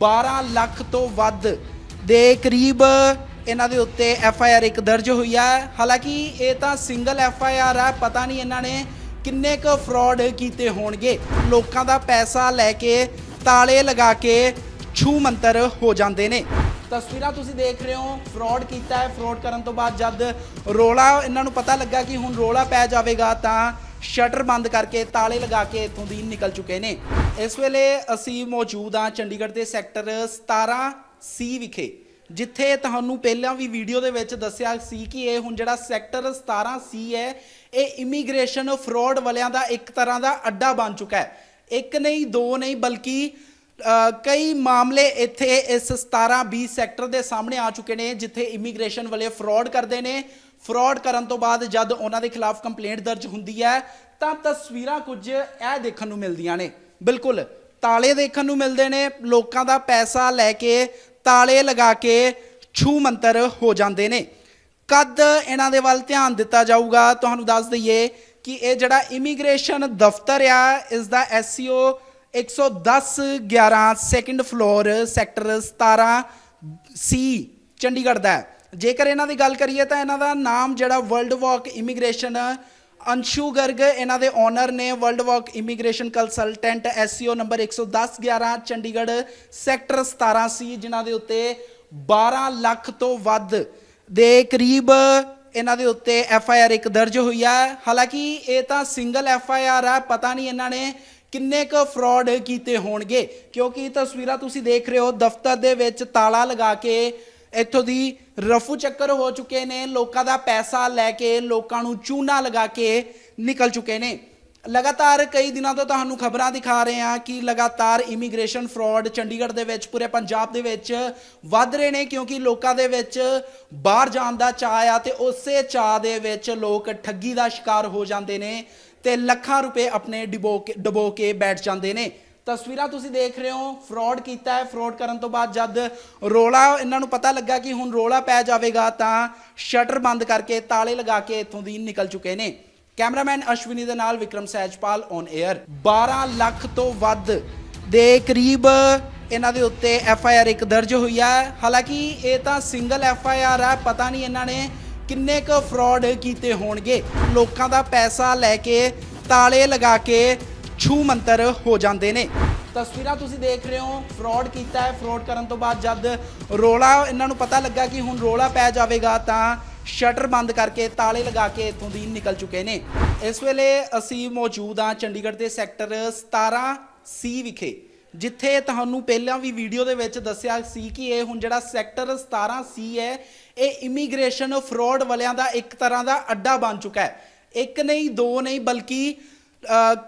12 ਲੱਖ ਤੋਂ ਵੱਧ ਦੇ ਕਰੀਬ ਇਹਨਾਂ ਦੇ ਉੱਤੇ ਐਫ ਆਈ ਆਰ ਇੱਕ ਦਰਜ ਹੋਈ ਹੈ ਹਾਲਾਂਕਿ ਇਹ ਤਾਂ ਸਿੰਗਲ ਐਫ ਆਈ ਆਰ ਹੈ ਪਤਾ ਨਹੀਂ ਇਹਨਾਂ ਨੇ ਕਿੰਨੇ ਕੁ ਫਰਾਡ ਕੀਤੇ ਹੋਣਗੇ। ਲੋਕਾਂ ਦਾ ਪੈਸਾ ਲੈ ਕੇ ਤਾਲੇ ਲਗਾ ਕੇ ਛੂ ਮੰਤਰ ਹੋ ਜਾਂਦੇ ਨੇ। ਤਸਵੀਰਾਂ ਤੁਸੀਂ ਦੇਖ ਰਹੇ ਹੋ ਫਰਾਡ ਕੀਤਾ ਹੈ। ਫਰਾਡ ਕਰਨ ਤੋਂ ਬਾਅਦ ਜਦ ਰੋਲਾ, ਇਹਨਾਂ ਨੂੰ ਪਤਾ ਲੱਗਾ ਕਿ ਹੁਣ ਰੋਲਾ ਪੈ ਜਾਵੇਗਾ ਤਾਂ ਸ਼ਟਰ ਬੰਦ ਕਰਕੇ ਤਾਲੇ ਲਗਾ ਕੇ ਇੱਥੋਂ ਦੀ ਨਿਕਲ ਚੁੱਕੇ ਨੇ। ਇਸ ਵੇਲੇ ਅਸੀਂ ਮੌਜੂਦ ਹਾਂ ਚੰਡੀਗੜ੍ਹ ਦੇ ਸੈਕਟਰ 17 ਸੀ ਵਿਖੇ, ਜਿੱਥੇ ਤੁਹਾਨੂੰ ਪਹਿਲਾਂ ਵੀ ਵੀਡੀਓ ਦੇ ਵਿੱਚ ਦੱਸਿਆ ਸੀ ਕਿ ਇਹ ਹੁਣ ਜਿਹੜਾ ਸੈਕਟਰ 17 ਸੀ ਹੈ, ਇਹ ਇਮੀਗ੍ਰੇਸ਼ਨ ਫਰਾਡ ਵਾਲਿਆਂ ਦਾ ਇੱਕ ਤਰ੍ਹਾਂ ਦਾ ਅੱਡਾ ਬਣ ਚੁੱਕਾ ਹੈ। ਇੱਕ ਨਹੀਂ, ਦੋ ਨਹੀਂ, ਬਲਕਿ ਕਈ ਮਾਮਲੇ ਇੱਥੇ ਇਸ 17 20 ਸੈਕਟਰ ਦੇ ਸਾਹਮਣੇ ਆ ਚੁੱਕੇ ਨੇ, ਜਿੱਥੇ ਇਮੀਗ੍ਰੇਸ਼ਨ ਵਾਲੇ ਫਰਾਡ ਕਰਦੇ ਨੇ। ਫਰਾਡ ਕਰਨ ਤੋਂ ਬਾਅਦ ਜਦ ਉਹਨਾਂ ਦੇ ਖਿਲਾਫ ਕੰਪਲੇਂਟ ਦਰਜ ਹੁੰਦੀ ਹੈ, ਤਾਂ ਤਸਵੀਰਾਂ ਕੁਝ ਇਹ ਦੇਖਣ ਨੂੰ ਮਿਲਦੀਆਂ ਨੇ ਬਿਲਕੁਲ, ਤਾਲੇ ਦੇਖਣ ਨੂੰ ਮਿਲਦੇ ਨੇ, ਲੋਕਾਂ ਦਾ ਪੈਸਾ ਲੈ ਕੇ ਤਾਲੇ ਲਗਾ ਕੇ ਛੂ ਮੰਤਰ ਹੋ ਜਾਂਦੇ ਨੇ ਕਦ ਇਹਨਾਂ ਦੇ ਵੱਲ ਧਿਆਨ ਦਿੱਤਾ ਜਾਊਗਾ, ਤੁਹਾਨੂੰ ਦੱਸ ਦਈਏ ਕਿ ਇਹ ਜਿਹੜਾ ਇਮੀਗ੍ਰੇਸ਼ਨ ਦਫ਼ਤਰ ਆ, ਇਸ ਦਾ SCO 110 11 second floor sector 17 C Chandigarh ਦਾ ਹੈ। ਜੇਕਰ ਇਹਨਾਂ ਦੀ ਗੱਲ ਕਰੀਏ ਤਾਂ ਇਹਨਾਂ ਦਾ ਨਾਮ ਜਿਹੜਾ world walk immigration, Anshu Garg, ਇਹਨਾਂ ਦੇ ਓਨਰ ਨੇ world walk immigration consultant SCO number 110 11 Chandigarh sector 17 C, ਜਿਨ੍ਹਾਂ ਦੇ ਉੱਤੇ 12 ਲੱਖ ਤੋਂ ਵੱਧ ਦੇ ਕਰੀਬ ਇਹਨਾਂ ਦੇ ਉੱਤੇ ਐਫ ਆਈ ਆਰ ਇੱਕ ਦਰਜ ਹੋਈ ਹੈ ਹਾਲਾਂਕਿ ਇਹ ਤਾਂ ਸਿੰਗਲ ਐਫ ਆਈ ਆਰ ਹੈ ਪਤਾ ਨਹੀਂ ਇਹਨਾਂ ਨੇ ਕਿੰਨੇ ਕੁ ਫਰਾਡ ਕੀਤੇ ਹੋਣਗੇ, ਕਿਉਂਕਿ ਤਸਵੀਰਾਂ ਤੁਸੀਂ ਦੇਖ ਰਹੇ ਹੋ, ਦਫ਼ਤਰ ਦੇ ਵਿੱਚ ਤਾਲਾ ਲਗਾ ਕੇ ਇੱਥੋਂ ਦੀ ਰਫੂ ਚੱਕਰ ਹੋ ਚੁੱਕੇ ਨੇ, ਲੋਕਾਂ ਦਾ ਪੈਸਾ ਲੈ ਕੇ, ਲੋਕਾਂ ਨੂੰ ਚੂਨਾ ਲਗਾ ਕੇ ਨਿਕਲ ਚੁੱਕੇ ਨੇ। ਲਗਾਤਾਰ ਕਈ ਦਿਨਾਂ ਤੋਂ ਤੁਹਾਨੂੰ ਖਬਰਾਂ ਦਿਖਾ ਰਹੇ ਹਾਂ ਕਿ ਲਗਾਤਾਰ ਇਮੀਗ੍ਰੇਸ਼ਨ ਫਰਾਡ ਚੰਡੀਗੜ੍ਹ ਦੇ ਵਿੱਚ, ਪੂਰੇ ਪੰਜਾਬ ਦੇ ਵਿੱਚ ਵੱਧ ਰਹੇ ਨੇ ਕਿਉਂਕਿ ਲੋਕਾਂ ਦੇ ਵਿੱਚ ਬਾਹਰ ਜਾਣ ਦਾ ਚਾਅ ਆ ਤੇ ਉਸੇ ਚਾਅ ਦੇ ਵਿੱਚ ਲੋਕ ਠੱਗੀ ਦਾ ਸ਼ਿਕਾਰ ਹੋ ਜਾਂਦੇ ਨੇ ਤੇ ਲੱਖਾਂ ਰੁਪਏ ਆਪਣੇ ਡਿਬੋ ਕੇ ਡਬੋ ਕੇ ਬੈਠ ਜਾਂਦੇ ਨੇ। ਤਸਵੀਰਾਂ ਤੁਸੀਂ ਦੇਖ ਰਹੇ ਹੋ ਫਰਾਡ ਕੀਤਾ ਹੈ ਫਰਾਡ ਕਰਨ ਤੋਂ ਬਾਅਦ ਜਦ ਰੋਲਾ, ਇਹਨਾਂ ਨੂੰ ਪਤਾ ਲੱਗਾ ਕਿ ਹੁਣ ਰੋਲਾ ਪੈ ਜਾਵੇਗਾ ਤਾਂ ਸ਼ਟਰ ਬੰਦ ਕਰਕੇ ਤਾਲੇ ਲਗਾ ਕੇ ਇੱਥੋਂ ਦੀ ਨਿਕਲ ਚੁੱਕੇ ਨੇ। ਕੈਮਰਾਮੈਨ ਅਸ਼ਵਨੀ ਦੇ ਨਾਲ ਵਿਕਰਮ ਸਹਿਜਪਾਲ ਔਨ 에ਅਰ 12 ਲੱਖ ਤੋਂ ਵੱਧ ਦੇ ਕਰੀਬ ਇਹਨਾਂ ਦੇ ਉੱਤੇ ਐਫ ਆਈ ਆਰ ਇੱਕ ਦਰਜ ਹੋਈ ਹੈ। ਹਾਲਾਂਕਿ ਇਹ ਤਾਂ ਸਿੰਗਲ ਐਫ ਆਈ ਆਰ ਹੈ, ਪਤਾ ਨਹੀਂ ਇਹਨਾਂ ਨੇ ਕਿੰਨੇ ਕੁ ਫਰਾਡ ਕੀਤੇ ਹੋਣਗੇ। ਲੋਕਾਂ ਦਾ ਪੈਸਾ ਲੈ ਕੇ ਤਾਲੇ ਲਗਾ ਕੇ ਛੂ ਮੰਤਰ ਹੋ ਜਾਂਦੇ ਨੇ। ਤਸਵੀਰਾਂ ਤੁਸੀਂ ਦੇਖ ਰਹੇ ਹੋ, ਫਰਾਡ ਕੀਤਾ ਹੈ। ਫਰਾਡ ਕਰਨ ਤੋਂ ਬਾਅਦ ਜਦ ਰੋਲਾ ਇਹਨਾਂ ਨੂੰ ਪਤਾ ਲੱਗਾ ਕਿ ਹੁਣ ਰੋਲਾ ਪੈ ਜਾਵੇਗਾ, ਤਾਂ ਸ਼ਟਰ ਬੰਦ ਕਰਕੇ ਤਾਲੇ ਲਗਾ ਕੇ ਇੱਥੋਂ ਦੀ ਨਿਕਲ ਚੁੱਕੇ ਨੇ। ਇਸ ਵੇਲੇ ਅਸੀਂ ਮੌਜੂਦ ਹਾਂ ਚੰਡੀਗੜ੍ਹ ਦੇ ਸੈਕਟਰ 17 ਸੀ ਵਿਖੇ, ਜਿੱਥੇ ਤੁਹਾਨੂੰ ਪਹਿਲਾਂ ਵੀ ਵੀਡੀਓ ਦੇ ਵਿੱਚ ਦੱਸਿਆ ਸੀ ਕਿ ਇਹ ਹੁਣ ਜਿਹੜਾ ਸੈਕਟਰ 17 ਸੀ ਹੈ, ਇਹ ਇਮੀਗ੍ਰੇਸ਼ਨ ਫਰਾਡ ਵਾਲਿਆਂ ਦਾ ਇੱਕ ਤਰ੍ਹਾਂ ਦਾ ਅੱਡਾ ਬਣ ਚੁੱਕਾ ਹੈ। ਇੱਕ ਨਹੀਂ, ਦੋ ਨਹੀਂ, ਬਲਕਿ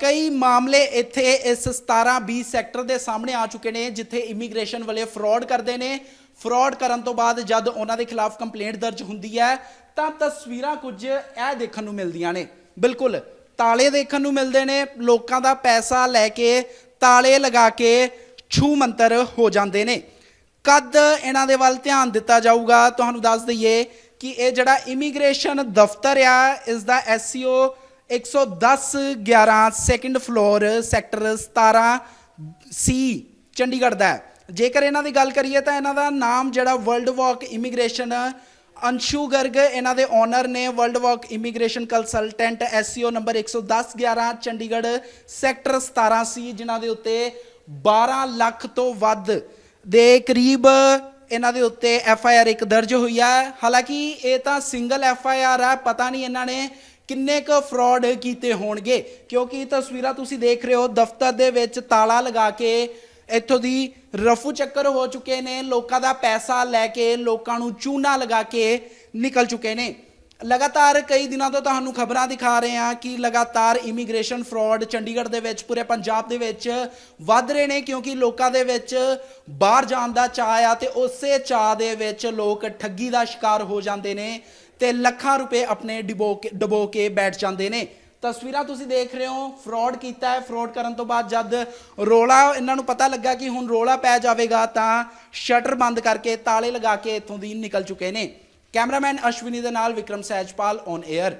ਕਈ ਮਾਮਲੇ ਇੱਥੇ ਇਸ 17 20 ਸੈਕਟਰ ਦੇ ਸਾਹਮਣੇ ਆ ਚੁੱਕੇ ਨੇ, ਜਿੱਥੇ ਇਮੀਗ੍ਰੇਸ਼ਨ ਵਾਲੇ ਫਰਾਡ ਕਰਦੇ ਨੇ। ਫਰਾਡ ਕਰਨ ਤੋਂ ਬਾਅਦ ਜਦ ਉਹਨਾਂ ਦੇ ਖਿਲਾਫ ਕੰਪਲੇਂਟ ਦਰਜ ਹੁੰਦੀ ਹੈ, ਤਾਂ ਤਸਵੀਰਾਂ ਕੁਝ ਇਹ ਦੇਖਣ ਨੂੰ ਮਿਲਦੀਆਂ ਨੇ। ਬਿਲਕੁਲ, ਤਾਲੇ ਦੇਖਣ ਨੂੰ ਮਿਲਦੇ ਨੇ, ਲੋਕਾਂ ਦਾ ਪੈਸਾ ਲੈ ਕੇ ਤਾਲੇ ਲਗਾ ਕੇ ਛੂ ਮੰਤਰ ਹੋ ਜਾਂਦੇ ਨੇ। ਕਦ ਇਹਨਾਂ ਦੇ ਵੱਲ ਧਿਆਨ ਦਿੱਤਾ ਜਾਊਗਾ, ਤੁਹਾਨੂੰ ਦੱਸ ਦਈਏ ਕਿ ਇਹ ਜਿਹੜਾ ਇਮੀਗ੍ਰੇਸ਼ਨ ਦਫ਼ਤਰ ਆ ਇਸ ਦਾ SCO 110 11 second floor sector 17 C Chandigarh ਦਾ ਜੇਕਰ ਇਹਨਾਂ ਦੀ ਗੱਲ ਕਰੀਏ ਤਾਂ ਇਹਨਾਂ ਦਾ ਨਾਮ ਜਿਹੜਾ world walk immigration Anshu Garg, ਇਹਨਾਂ ਦੇ ਓਨਰ ਨੇ world walk immigration consultant SCO number 110 11 Chandigarh sector 17 C ਜਿਨ੍ਹਾਂ ਦੇ ਉੱਤੇ 12 ਲੱਖ ਤੋਂ ਵੱਧ ਦੇ ਕਰੀਬ ਇਹਨਾਂ ਦੇ ਉੱਤੇ ਐਫ ਆਈ ਆਰ ਇੱਕ ਦਰਜ ਹੋਈ ਹੈ। ਹਾਲਾਂਕਿ ਇਹ ਤਾਂ ਸਿੰਗਲ ਐਫ ਆਈ ਆਰ ਹੈ ਪਤਾ ਨਹੀਂ ਇਹਨਾਂ ਨੇ ਕਿੰਨੇ ਕੁ ਫਰਾਡ ਕੀਤੇ ਹੋਣਗੇ? ਕਿਉਂਕਿ ਤਸਵੀਰਾਂ ਤੁਸੀਂ ਦੇਖ ਰਹੇ ਹੋ, ਦਫ਼ਤਰ ਦੇ ਵਿੱਚ ਤਾਲਾ ਲਗਾ ਕੇ ਇੱਥੋਂ ਦੀ ਰਫੂ ਚੱਕਰ ਹੋ ਚੁੱਕੇ ਨੇ, ਲੋਕਾਂ ਦਾ ਪੈਸਾ ਲੈ ਕੇ, ਲੋਕਾਂ ਨੂੰ ਚੂਨਾ ਲਗਾ ਕੇ ਨਿਕਲ ਚੁੱਕੇ ਨੇ। ਲਗਾਤਾਰ ਕਈ ਦਿਨਾਂ ਤੋਂ ਤੁਹਾਨੂੰ ਖਬਰਾਂ ਦਿਖਾ ਰਹੇ ਹਾਂ ਕਿ ਲਗਾਤਾਰ ਇਮੀਗ੍ਰੇਸ਼ਨ ਫਰਾਡ ਚੰਡੀਗੜ੍ਹ ਦੇ ਵਿੱਚ, ਪੂਰੇ ਪੰਜਾਬ ਦੇ ਵਿੱਚ ਵੱਧ ਰਹੇ ਨੇ ਕਿਉਂਕਿ ਲੋਕਾਂ ਦੇ ਵਿੱਚ ਬਾਹਰ ਜਾਣ ਦਾ ਚਾਅ ਆ ਤੇ ਉਸੇ ਚਾਅ ਦੇ ਵਿੱਚ ਲੋਕ ਠੱਗੀ ਦਾ ਸ਼ਿਕਾਰ ਹੋ ਜਾਂਦੇ ਨੇ ਤੇ ਲੱਖਾਂ ਰੁਪਏ ਆਪਣੇ ਡਿਬੋ ਕੇ, ਡਬੋ ਕੇ ਬੈਠ ਜਾਂਦੇ ਨੇ। ਤਸਵੀਰਾਂ ਤੁਸੀਂ ਦੇਖ ਰਹੇ ਹੋ ਫਰਾਡ ਕੀਤਾ ਹੈ। ਫਰਾਡ ਕਰਨ ਤੋਂ ਬਾਅਦ ਜਦ ਰੋਲਾ, ਇਹਨਾਂ ਨੂੰ ਪਤਾ ਲੱਗਾ ਕਿ ਹੁਣ ਰੋਲਾ ਪੈ ਜਾਵੇਗਾ ਤਾਂ ਸ਼ਟਰ ਬੰਦ ਕਰਕੇ ਤਾਲੇ ਲਗਾ ਕੇ ਇੱਥੋਂ ਦੀ ਨਿਕਲ ਚੁੱਕੇ ਨੇ। ਕੈਮਰਾਮੈਨ ਅਸ਼ਵਨੀ ਦੇ ਨਾਲ ਵਿਕਰਮ ਸਹਿਜਪਾਲ ਔਨ 에ਅਰ